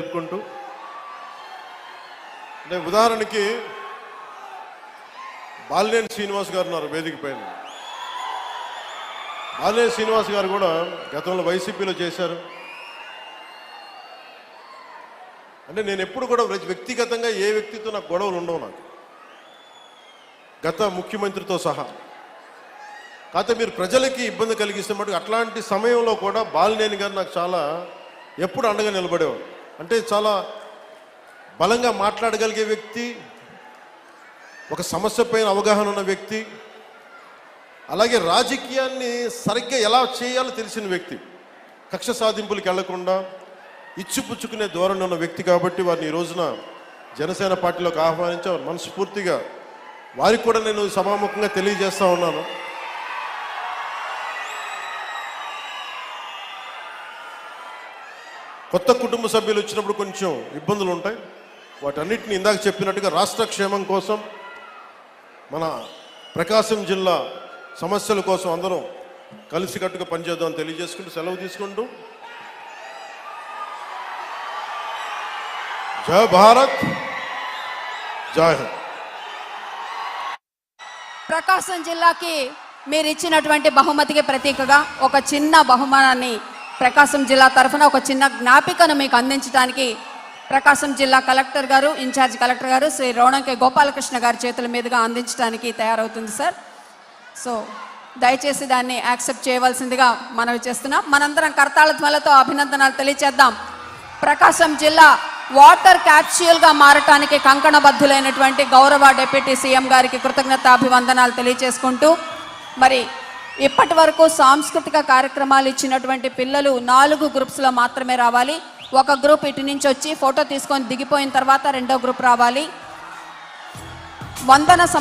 చెప్పుకుంటూ అంటే ఉదాహరణకి బాలినేని శ్రీనివాస్ గారు ఉన్నారు వేదిక పైన. బాలినేని శ్రీనివాస్ గారు కూడా గతంలో వైసీపీలో చేశారు. అంటే నేను ఎప్పుడు కూడా వ్యక్తిగతంగా ఏ వ్యక్తితో నాకు గొడవలు ఉండవు నాకు. గత ముఖ్యమంత్రితో సహా. కాకపోతే మీరు ప్రజలకి ఇబ్బంది కలిగిస్తే మటుకు అట్లాంటి సమయంలో కూడా బాలినేని గారు నాకు చాలా ఎప్పుడు అండగా నిలబడేవాడు అంటే చాలా బలంగా మాట్లాడగలిగే వ్యక్తి ఒక సమస్య పైన అవగాహన ఉన్న వ్యక్తి అలాగే రాజకీయాన్ని సరిగ్గా ఎలా చేయాలో తెలిసిన వ్యక్తి కక్ష సాధింపులకు వెళ్ళకుండా ఇచ్చిపుచ్చుకునే ధోరణి ఉన్న వ్యక్తి కాబట్టి వారిని ఈ రోజున జనసేన పార్టీలోకి ఆహ్వానించి. మనస్ఫూర్తిగా వారికి కూడా నేను సభాముఖంగా తెలియజేస్తా ఉన్నాను. కొత్త కుటుంబ సభ్యులు వచ్చినప్పుడు కొంచెం ఇబ్బందులు ఉంటాయి. వాటన్నిటిని ఇందాక చెప్పినట్టుగా రాష్ట్ర క్షేమం కోసం మన ప్రకాశం జిల్లా సమస్యల కోసం అందరం కలిసికట్టుగా పనిచేద్దాం తెలియజేసుకుంటూ సెలవు తీసుకుంటూ. జయ భారత్ జయ హింద్. ప్రకాశం జిల్లాకి మీరు ఇచ్చినటువంటి బహుమతికి ప్రతీకగా ఒక చిన్న బహుమానాన్ని ప్రకాశం జిల్లా తరఫున ఒక చిన్న జ్ఞాపికను మీకు అందించడానికి ప్రకాశం జిల్లా కలెక్టర్ గారు ఇన్ఛార్జ్ కలెక్టర్ గారు శ్రీ రోణంకే గోపాలకృష్ణ గారి చేతుల మీదుగా అందించడానికి తయారవుతుంది సార్. సో దయచేసి దాన్ని యాక్సెప్ట్ చేయవలసిందిగా మనవి చేస్తున్నాం. మనందరం కర్తాళ ధ్వలతో అభినందనలు తెలియచేద్దాం. ప్రకాశం జిల్లా వాటర్ క్యాప్స్యూల్గా మారటానికి కంకణబద్ధులైనటువంటి గౌరవ డిప్యూటీ సీఎం గారికి కృతజ్ఞత అభివందనాలు తెలియచేసుకుంటూ మరి ఇప్పటి వరకు సాంస్కృతిక కార్యక్రమాలు ఇచ్చినటువంటి పిల్లలు నాలుగు గ్రూప్స్లో మాత్రమే రావాలి. ఒక గ్రూప్ ఇటు నుంచి వచ్చి ఫోటో తీసుకొని దిగిపోయిన తర్వాత రెండో గ్రూప్ రావాలి. వందన